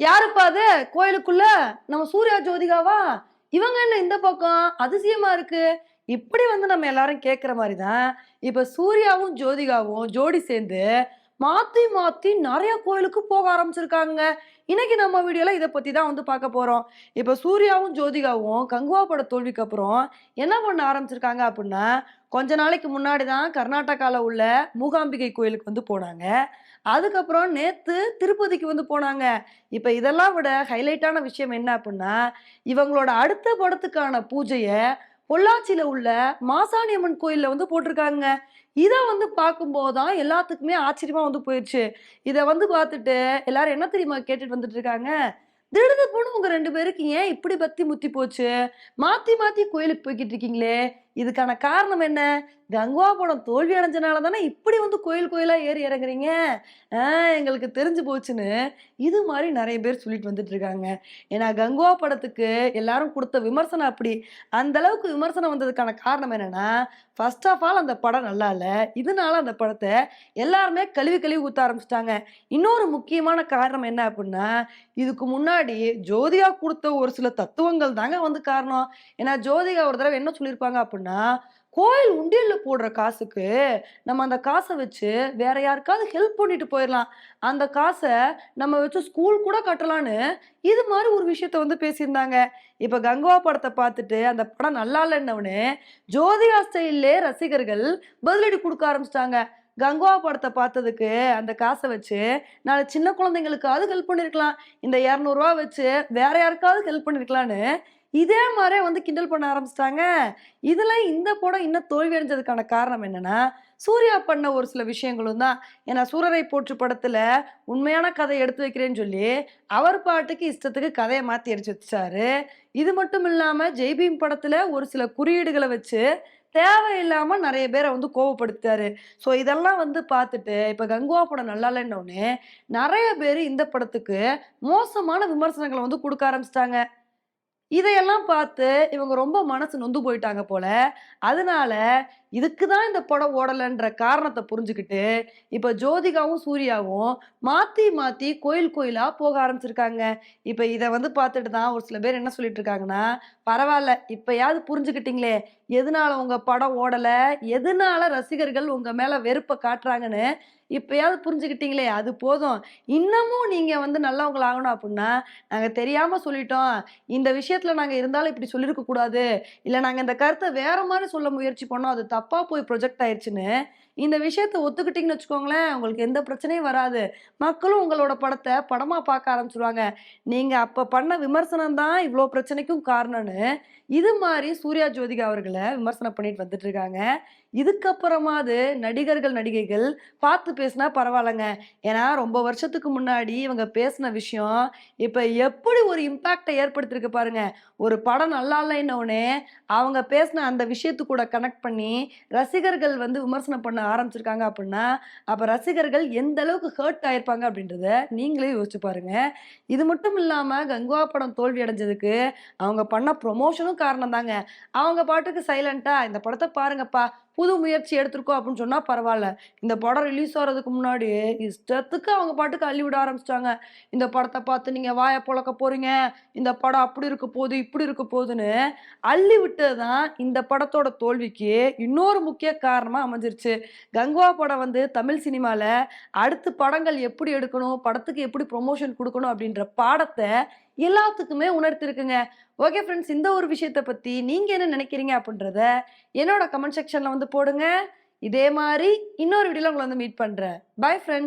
யாருப்பா அது? கோயிலுக்குள்ள? நம்ம சூர்யா ஜோதிகாவா? இவங்க என்ன இந்த பக்கம்? அதிசயமா இருக்கு. இப்படி வந்து நம்ம எல்லாரும் கேட்குற மாதிரி தான் இப்போ சூர்யாவும் ஜோதிகாவும் ஜோடி சேர்ந்து மாத்தி மாத்தி நிறைய கோயிலுக்கு போக ஆரம்பிச்சிருக்காங்க. இன்னைக்கு நம்ம வீடியோல இதை பத்தி தான் வந்து பார்க்க போறோம். இப்போ சூர்யாவும் ஜோதிகாவும் கங்குவா பட தோல்விக்கு அப்புறம் என்ன பண்ண ஆரம்பிச்சிருக்காங்க அப்படின்னா கொஞ்ச நாளைக்கு முன்னாடி தான் கர்நாடகாவில் உள்ள மூகாம்பிகை கோயிலுக்கு வந்து போனாங்க. அதுக்கப்புறம் நேத்து திருப்பதிக்கு வந்து போனாங்க. இப்போ இதெல்லாம் விட ஹைலைட்டான விஷயம் என்ன அப்படின்னா இவங்களோட அடுத்த படத்துக்கான பூஜையை பொள்ளாச்சியில உள்ள மாசாணி அம்மன் கோயில்ல வந்து போட்டிருக்காங்க. இதை வந்து பார்க்கும்போது தான் எல்லாத்துக்குமே ஆச்சரியமா வந்து போயிடுச்சு இதை வந்து பார்த்துட்டு எல்லாரும் என்ன தெரியுமா கேட்டுட்டு வந்துட்டு இருக்காங்க திடுது போன உங்க ரெண்டு பேருக்கு ஏன் இப்படி பத்தி முத்தி போச்சு? மாத்தி மாத்தி கோயிலுக்கு போய்கிட்டு இருக்கீங்களே? இதுக்கான காரணம் என்ன? கங்குவா படம் தோல்வி அடைஞ்சனால தானே இப்படி வந்து கோயில் கோயிலாக ஏறி இறங்குறீங்க? எங்களுக்கு தெரிஞ்சு போச்சுன்னு இது மாதிரி நிறைய பேர் சொல்லிட்டு வந்துட்டு இருக்காங்க. ஏன்னா கங்குவா படத்துக்கு எல்லாரும் கொடுத்த விமர்சனம் அப்படி. அந்த அளவுக்கு விமர்சனம் வந்ததுக்கான காரணம் என்னன்னா ஃபர்ஸ்ட் ஆஃப் ஆல் அந்த படம் நல்லா இல்லை. இதனால அந்த படத்தை எல்லாருமே கழுவி கழுவி ஊத்த ஆரம்பிச்சிட்டாங்க. இன்னொரு முக்கியமான காரணம் என்ன அப்படின்னா இதுக்கு முன்னாடி ஜோதிகா கொடுத்த ஒரு சில தத்துவங்கள் தாங்க வந்து காரணம். ஏன்னா ஜோதிகா ஒரு தடவை என்ன சொல்லியிருப்பாங்க அப்படின்னா கோயில் உண்டியல்ல போடுற காசுக்கு நம்ம அந்த காசை வச்சு வேற யாருக்காவது ஹெல்ப் பண்ணிட்டு போயிடலாம் அந்த காசை நம்ம வச்சு ஸ்கூல் கூட கட்டலான்னு இது மாதிரி ஒரு விஷயத்த வந்து பேசியிருந்தாங்க. இப்போ கங்குவா படத்தை பார்த்துட்டு அந்த படம் நல்லா இல்லைன்னொடனே ஜோதிகா ஸ்டைல்லே ரசிகர்கள் பதிலடி கொடுக்க ஆரம்பிச்சிட்டாங்க. கங்குவா படத்தை பார்த்ததுக்கு அந்த காசை வச்சு நாலு சின்ன குழந்தைங்களுக்காவது ஹெல்ப் பண்ணியிருக்கலாம் இந்த இரநூறுவா வச்சு வேற யாருக்காவது ஹெல்ப் பண்ணியிருக்கலான்னு இதே மாதிரியே வந்து கிண்டல் பண்ண ஆரம்பிச்சிட்டாங்க. இதில் இந்த படம் இன்னும் தோல்வி அடைஞ்சதுக்கான காரணம் என்னென்னா சூர்யா பண்ண ஒரு சில விஷயங்களும் தான். ஏன்னா சூரரை போற்று படத்தில் உண்மையான கதை எடுத்து வைக்கிறேன்னு சொல்லி அவர் பாட்டுக்கு இஷ்டத்துக்கு கதையை மாற்றி அடிச்சு வச்சாரு இது மட்டும் இல்லாமல் ஜெய்பீம் படத்தில் ஒரு சில குறியீடுகளை வச்சு தேவையில்லாமல் நிறைய பேரை வந்து கோவப்படுத்தாரு ஸோ இதெல்லாம் வந்து பார்த்துட்டு இப்போ கங்குவா படம் நல்லா இல்லைன்னொன்னே நிறைய பேர் இந்த படத்துக்கு மோசமான விமர்சனங்களை வந்து கொடுக்க ஆரம்பிச்சிட்டாங்க. இதையெல்லாம் பார்த்து இவங்க ரொம்ப மனசு நொந்து போயிட்டாங்க போல. அதனால இதுக்கு தான் இந்த படம் ஓடலைன்ற காரணத்தை புரிஞ்சுக்கிட்டு இப்போ ஜோதிகாவும் சூர்யாவும் மாற்றி மாற்றி கோயில் கோயிலாக போக ஆரம்பிச்சிருக்காங்க. இப்போ இதை வந்து பார்த்துட்டு தான் ஒரு சில பேர் என்ன சொல்லிட்டு இருக்காங்கன்னா பரவாயில்ல இப்போயாவது புரிஞ்சுக்கிட்டீங்களே எதனால உங்கள் படம் ஓடலை எதனால ரசிகர்கள் உங்கள் மேலே வெறுப்பை காட்டுறாங்கன்னு இப்போயாவது புரிஞ்சுக்கிட்டீங்களே அது போதும். இன்னமும் நீங்கள் வந்து நல்லவங்கள ஆகணும் அப்படின்னா நாங்கள் தெரியாமல் சொல்லிட்டோம். இந்த விஷயத்தில் நாங்கள் இருந்தாலும் இப்படி சொல்லியிருக்க கூடாது. நாங்கள் இந்த கருத்தை வேற மாதிரி சொல்ல முயற்சி பண்ணோம் அது தப்பாக போய் ப்ரொஜெக்ட் ஆயிடுச்சுன்னு இந்த விஷயத்த ஒத்துக்கிட்டீங்கன்னு வச்சுக்கோங்களேன் உங்களுக்கு எந்த பிரச்சனையும் வராது. மக்களும் உங்களோட படத்தை படமாக பார்க்க ஆரம்பிச்சிருவாங்க. நீங்கள் அப்போ பண்ண விமர்சனம் தான் இவ்வளோ பிரச்சனைக்கும் காரணம்னு இது மாதிரி சூர்யா ஜோதிகா அவர்களை விமர்சனம் பண்ணிட்டு வந்துட்டு இருக்காங்க. இதுக்கப்புறமாவது நடிகர்கள் நடிகைகள் பார்த்து பேசினா பரவாயில்லைங்க. ஏன்னா ரொம்ப வருஷத்துக்கு முன்னாடி இவங்க பேசின விஷயம் இப்போ எப்படி ஒரு இம்பேக்டை ஏற்படுத்தியிருக்கு பாருங்க. ஒரு படம் நல்லா இல்லைன்னொடனே அவங்க பேசின அந்த விஷயத்து கூட கனெக்ட் பண்ணி ரசிகர்கள் வந்து விமர்சனம் பண்ண ஆரம்பிச்சிருக்காங்க அப்படின்னா அப்போ ரசிகர்கள் எந்த அளவுக்கு ஹர்ட் ஆயிருப்பாங்க அப்படின்றத நீங்களே யோசிச்சு பாருங்க. இது மட்டும் இல்லாமல் கங்குவா படம் தோல்வி அடைஞ்சதுக்கு அவங்க பண்ண ப்ரொமோஷனும் காரணம் தாங்க அவங்க பாட்டுக்கு சைலண்டா இந்த படத்தை பாருங்கப்பா புது முயற்சி எடுத்திருக்கோம் அப்படின்னு சொன்னால் பரவாயில்ல. இந்த படம் ரிலீஸ் ஆகிறதுக்கு முன்னாடி இஷ்டத்துக்கு அவங்க பாட்டுக்கு அள்ளி விட ஆரம்பிச்சிட்டாங்க. இந்த படத்தை பார்த்து நீங்கள் வாயை பொழக்க போகிறீங்க இந்த படம் அப்படி இருக்க போகுது இப்படி இருக்க போகுதுன்னு அள்ளி விட்டது தான் இந்த படத்தோட தோல்விக்கு இன்னொரு முக்கிய காரணமாக அமைஞ்சிருச்சு. கங்குவா படம் வந்து தமிழ் சினிமாவில் அடுத்து படங்கள் எப்படி எடுக்கணும் படத்துக்கு எப்படி ப்ரொமோஷன் கொடுக்கணும் அப்படின்ற பாடத்தை எல்லாத்துக்குமே உணர்த்திருக்குங்க. ஓகே ஃப்ரெண்ட்ஸ் இந்த ஒரு விஷயத்தை பற்றி நீங்கள் என்ன நினைக்கிறீங்க அப்படின்றத என்னோட கமெண்ட் செக்ஷனில் வந்து போடுங்க. இதே மாதிரி இன்னொரு வீடியோவில் உங்களை வந்து மீட் பண்ணுறேன் பை ஃப்ரெண்ட்ஸ்